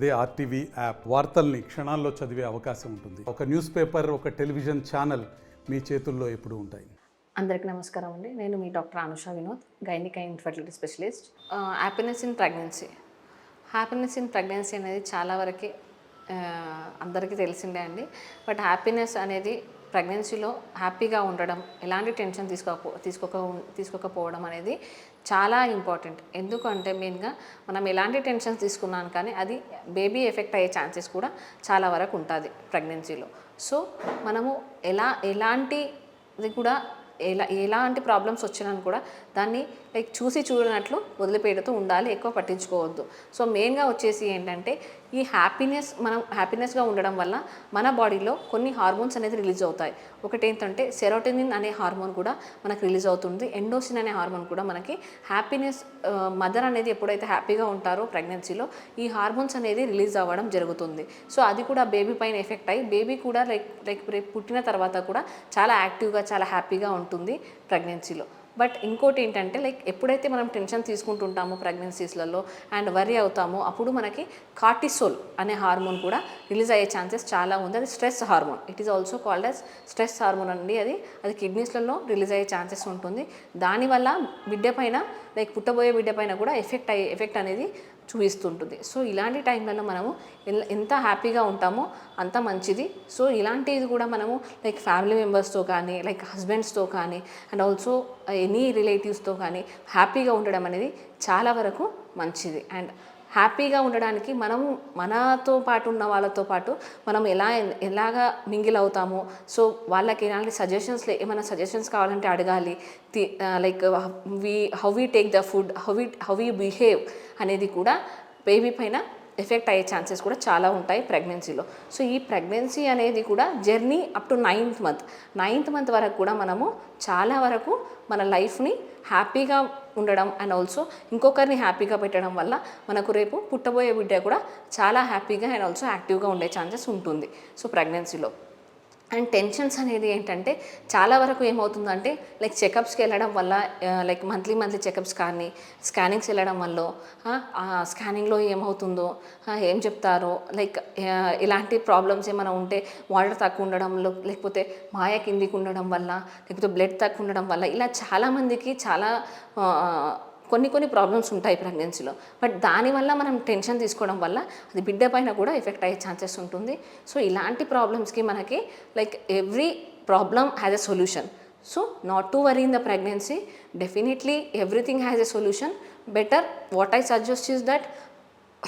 అదే RTV app వార్తల్ని క్షణాల్లో చదివే అవకాశం ఉంటుంది. ఒక న్యూస్ పేపర్ ఒక టెలివిజన్ ఛానల్ మీ చేతుల్లో ఎప్పుడు ఉంటాయి. అందరికీ నమస్కారం అండి. నేను మీ doctor Anusha Vinod gynaec and infertility specialist. Happiness in pregnancy. Happiness in pregnancy అనేది చాలా వరకు అందరికీ తెలిసిందే అండి. బట్ హ్యాపీనెస్ అనేది ప్రెగ్నెన్సీలో హ్యాపీగా ఉండడం ఎలాంటి టెన్షన్ తీసుకోక తీసుకోక తీసుకోకపోవడం అనేది చాలా ఇంపార్టెంట్. ఎందుకంటే మెయిన్గా మనం ఎలాంటి టెన్షన్స్ తీసుకున్నాను కానీ అది బేబీ ఎఫెక్ట్ అయ్యే ఛాన్సెస్ కూడా చాలా వరకు ఉంటుంది ప్రెగ్నెన్సీలో. సో మనము ఎలా ఎలాంటిది కూడా ఎలా ఎలాంటి ప్రాబ్లమ్స్ వచ్చినా కూడా దాన్ని లైక్ చూసి చూడనట్లు వదిలిపెడుతూ ఉండాలి ఎక్కువ పట్టించుకోవద్దు. సో మెయిన్గా వచ్చేసి ఏంటంటే ఈ హ్యాపీనెస్ మనం హ్యాపీనెస్గా ఉండడం వల్ల మన బాడీలో కొన్ని హార్మోన్స్ అనేది రిలీజ్ అవుతాయి. ఒకటి ఏంటంటే సెరోటెనిన్ అనే హార్మోన్ కూడా మనకు రిలీజ్ అవుతుంది. ఎండోసిన్ అనే హార్మోన్ కూడా మనకి హ్యాపీనెస్ మదర్ అనేది ఎప్పుడైతే హ్యాపీగా ఉంటారో ప్రెగ్నెన్సీలో ఈ హార్మోన్స్ అనేది రిలీజ్ అవ్వడం జరుగుతుంది. సో అది కూడా బేబీ పైన ఎఫెక్ట్ అయ్యి బేబీ కూడా లైక్ లైక్ రేపు పుట్టిన తర్వాత కూడా చాలా యాక్టివ్గా చాలా హ్యాపీగా ఉంటుంది ప్రెగ్నెన్సీలో బట్ ఇంకోటి ఏంటంటే లైక్ ఎప్పుడైతే మనం టెన్షన్ తీసుకుంటుంటామో ప్రెగ్నెన్సీస్లలో అండ్ వరీ అవుతామో అప్పుడు మనకి కార్టిసోల్ అనే హార్మోన్ కూడా రిలీజ్ అయ్యే ఛాన్సెస్ చాలా ఉంది. అది stress hormone. It is also called as stress hormone అండి అది. అది కిడ్నీస్లలో రిలీజ్ అయ్యే ఛాన్సెస్ ఉంటుంది. దానివల్ల బిడ్డ పైన లైక్ పుట్టబోయే బిడ్డ పైన కూడా ఎఫెక్ట్ అయ్యే ఎఫెక్ట్ అనేది చూపిస్తుంటుంది. సో ఇలాంటి టైంలలో మనము ఎల్- ఎంత హ్యాపీగా ఉంటామో అంత మంచిది. సో ఇలాంటిది కూడా మనము లైక్ ఫ్యామిలీ మెంబర్స్తో కానీ లైక్ హస్బెండ్స్తో కానీ అండ్ ఆల్సో ఎనీ రిలేటివ్స్తో కానీ హ్యాపీగా ఉండడం అనేది చాలా వరకు మంచిది. అండ్ హ్యాపీగా ఉండడానికి మనం మనతో పాటు ఉన్న వాళ్ళతో పాటు మనం ఎలా ఎలాగా మింగిల్ అవుతామో సో వాళ్ళకి ఎలాంటి సజెషన్స్ ఏమైనా సజెషన్స్ కావాలంటే అడగాలి. Like we how we take the food how we how we behave అనేది కూడా బేబీ పైన ఎఫెక్ట్ అయ్యే ఛాన్సెస్ కూడా చాలా ఉంటాయి ప్రెగ్నెన్సీలో సో ఈ ప్రెగ్నెన్సీ అనేది కూడా journey up to ninth month ninth month వరకు కూడా మనము చాలా వరకు మన లైఫ్ని హ్యాపీగా ఉండడం అండ్ ఆల్సో ఇంకొకరిని హ్యాపీగా పెట్టడం వల్ల మనకు రేపు పుట్టబోయే బిడ్డ కూడా చాలా హ్యాపీగా అండ్ ఆల్సో యాక్టివ్గా ఉండే ఛాన్సెస్ ఉంటుంది. సో ప్రెగ్నెన్సీలో అండ్ టెన్షన్స్ అనేది ఏంటంటే చాలా వరకు ఏమవుతుందంటే లైక్ చెకప్స్కి వెళ్ళడం వల్ల లైక్ మంత్లీ మంత్లీ చెకప్స్ కానీ స్కానింగ్స్ వెళ్ళడం వల్ల స్కానింగ్లో ఏమవుతుందో ఏం చెప్తారో లైక్ ఇలాంటి ప్రాబ్లమ్స్ ఏమైనా ఉంటే వాటర్ తక్కువ ఉండడంలో లేకపోతే మాయ కిందికి ఉండడం వల్ల లేకపోతే బ్లడ్ తక్కువ ఉండడం వల్ల ఇలా చాలామందికి చాలా కొన్ని కొన్ని ప్రాబ్లమ్స్ ఉంటాయి ప్రెగ్నెన్సీలో బట్ దానివల్ల మనం టెన్షన్ తీసుకోవడం వల్ల అది బిడ్డ పైన కూడా ఎఫెక్ట్ అయ్యే ఛాన్సెస్ ఉంటుంది. సో ఇలాంటి ప్రాబ్లమ్స్కి మనకి like every problem has a solution so not to worry in the pregnancy definitely everything has a solution better what I suggest is that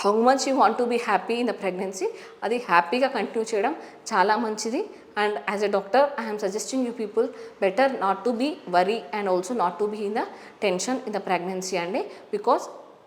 how much you want to be happy in the pregnancy అది హ్యాపీగా continue చేయడం చాలా మంచిది. And as a doctor I'm suggesting you people better not to be worry and also not to be in the tension in the pregnancy అండి. Because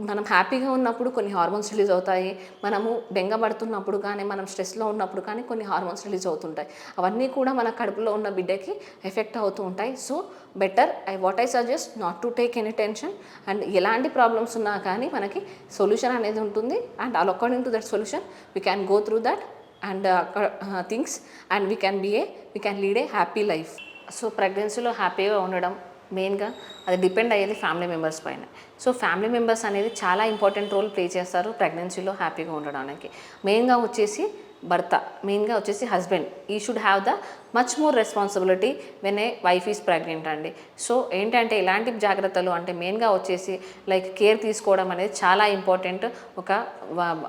మనం హ్యాపీగా ఉన్నప్పుడు కొన్ని హార్మోన్స్ రిలీజ్ అవుతాయి. మనము బెంగపడుతున్నప్పుడు కానీ మనం స్ట్రెస్లో ఉన్నప్పుడు కానీ కొన్ని హార్మోన్స్ రిలీజ్ అవుతుంటాయి. అవన్నీ కూడా మన కడుపులో ఉన్న బిడ్డకి ఎఫెక్ట్ అవుతూ ఉంటాయి. So better I what I suggest not to take any tension. And ఎలాంటి ప్రాబ్లమ్స్ ఉన్నా కానీ మనకి సొల్యూషన్ అనేది ఉంటుంది. And all according to that solution we can go through that and uh, things uh, and we can be a we can lead a happy life so ప్రెగ్నెన్సీలో హ్యాపీగా ఉండడం మెయిన్గా అది డిపెండ్ అయ్యేది ఫ్యామిలీ మెంబర్స్ పైన. So family members అనేది చాలా important role play చేస్తారు ప్రెగ్నెన్సీలో హ్యాపీగా ఉండడానికి. మెయిన్గా వచ్చేసి భర్త మెయిన్గా వచ్చేసి husband. He should have the much more responsibility when a wife is pregnant అండి. సో ఏంటంటే ఇలాంటి జాగ్రత్తలు అంటే మెయిన్గా వచ్చేసి లైక్ కేర్ తీసుకోవడం అనేది చాలా ఇంపార్టెంట్ ఒక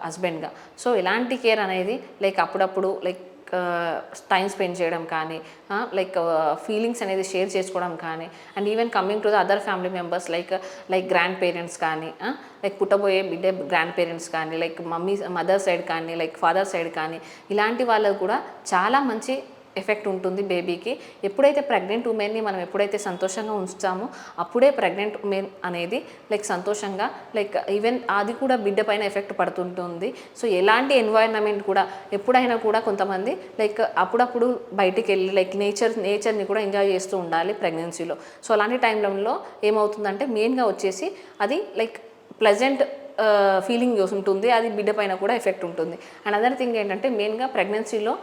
హస్బెండ్గా సో ఇలాంటి కేర్ అనేది లైక్ అప్పుడప్పుడు లైక్ టైం స్పెండ్ చేయడం కానీ లైక్ ఫీలింగ్స్ అనేది షేర్ చేసుకోవడం కానీ and even coming to the other family members like like grandparents కానీ లైక్ పుట్టబోయే బిడ్డ గ్రాండ్ పేరెంట్స్ కానీ లైక్ మమ్మీ మదర్ సైడ్ కానీ లైక్ ఫాదర్ సైడ్ కానీ ఇలాంటి వాళ్ళకు కూడా చాలా మంచి ఎఫెక్ట్ ఉంటుంది బేబీకి. ఎప్పుడైతే ప్రెగ్నెంట్ ఉమెన్ని మనం ఎప్పుడైతే సంతోషంగా ఉంచుతామో అప్పుడే ప్రెగ్నెంట్ ఉమెన్ అనేది లైక్ సంతోషంగా లైక్ ఈవెన్ అది కూడా బిడ్డ పైన ఎఫెక్ట్ పడుతుంటుంది. సో ఎలాంటి ఎన్వైరన్మెంట్ కూడా ఎప్పుడైనా కూడా కొంతమంది లైక్ అప్పుడప్పుడు బయటికి వెళ్ళి లైక్ నేచర్ నేచర్ని కూడా ఎంజాయ్ చేస్తూ ఉండాలి ప్రెగ్నెన్సీలో. సో అలాంటి టైంలో ఏమవుతుందంటే మెయిన్గా వచ్చేసి అది లైక్ ప్లెజెంట్ ఫీలింగ్ ఉంటుంది. అది బిడ్డ పైన కూడా ఎఫెక్ట్ ఉంటుంది. అండ్ అదర్ థింగ్ ఏంటంటే మెయిన్గా ప్రెగ్నెన్సీలో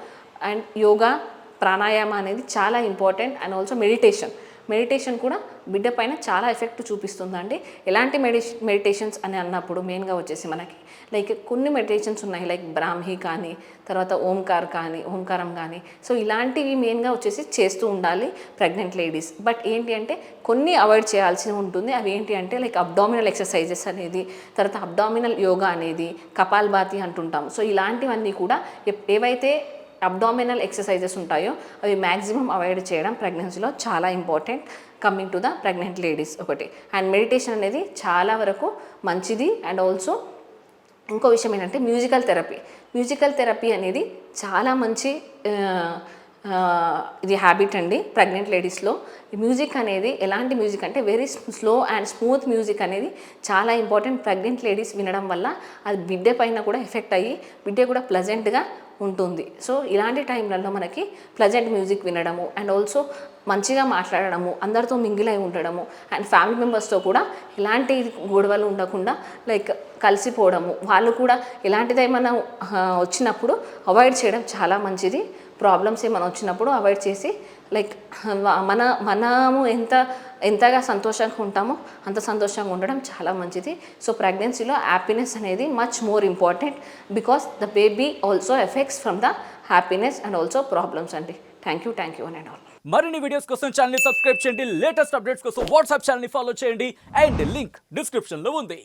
అండ్ యోగా ప్రాణాయామ అనేది చాలా important and also meditation. Meditation కూడా బిడ్డ పైన చాలా ఎఫెక్ట్ చూపిస్తుందండి. ఎలాంటి మెడి మెడిటేషన్స్ అని అన్నప్పుడు మెయిన్గా వచ్చేసి మనకి లైక్ కొన్ని మెడిటేషన్స్ ఉన్నాయి లైక్ బ్రాహ్మి కానీ తర్వాత ఓంకార్ కానీ ఓంకారం కానీ. సో ఇలాంటివి మెయిన్గా వచ్చేసి చేస్తూ ఉండాలి ప్రెగ్నెంట్ లేడీస్. బట్ ఏంటి అంటే కొన్ని అవాయిడ్ చేయాల్సి ఉంటుంది. అవి ఏంటి అంటే లైక్ అబ్డామినల్ ఎక్సర్సైజెస్ అనేది తర్వాత అబ్డామినల్ యోగా అనేది కపాల్భాతి అంటుంటాం. సో ఇలాంటివన్నీ కూడా ఏవైతే అబ్డామినల్ ఎక్సర్సైజెస్ ఉంటాయో అవి మ్యాక్సిమం అవాయిడ్ చేయడం ప్రెగ్నెన్సీలో చాలా important coming to the pregnant ladies ఒకటి. అండ్ మెడిటేషన్ అనేది చాలా వరకు మంచిది. అండ్ ఆల్సో ఇంకో విషయం ఏంటంటే మ్యూజికల్ థెరపీ మ్యూజికల్ థెరపీ అనేది చాలా మంచి ఇది హ్యాబిట్ అండి ప్రెగ్నెంట్ లేడీస్లో మ్యూజిక్ అనేది ఎలాంటి మ్యూజిక్ అంటే very slow and smooth music అనేది చాలా ఇంపార్టెంట్ ప్రెగ్నెంట్ లేడీస్ వినడం వల్ల అది బిడ్డ పైన కూడా ఎఫెక్ట్ అయ్యి బిడ్డ కూడా ప్లజెంట్గా ఉంటుంది. సో ఇలాంటి టైంలలో మనకి ప్లజెంట్ మ్యూజిక్ వినడము అండ్ ఆల్సో మంచిగా మాట్లాడడము అందరితో మింగిల్ అయి ఉండడము అండ్ ఫ్యామిలీ మెంబర్స్తో కూడా ఎలాంటి గొడవలు ఉండకుండా లైక్ కలిసిపోవడము. వాళ్ళు కూడా ఎలాంటిది వచ్చినప్పుడు అవాయిడ్ చేయడం చాలా మంచిది. ప్రాబ్లమ్స్ ఏమైనా వచ్చినప్పుడు అవాయిడ్ చేసి లైక్ మన మనము ఎంత ఎంతగా సంతోషంగా ఉంటామో అంత సంతోషంగా ఉండడం చాలా మంచిది. సో ప్రెగ్నెన్సీలో హ్యాపీనెస్ అనేది much more important because the baby also effects from the happiness and also problems అండి. Thank you thank you and all మరిన్ని వీడియోస్ కోసం ఛానల్ సబ్స్క్రైబ్ చేయండి. లేటెస్ట్ అప్డేట్స్ కోసం వాట్సాప్ ఛానల్ని ఫాలో చేయండి. అండ్ లింక్ డిస్క్రిప్షన్లో ఉంది.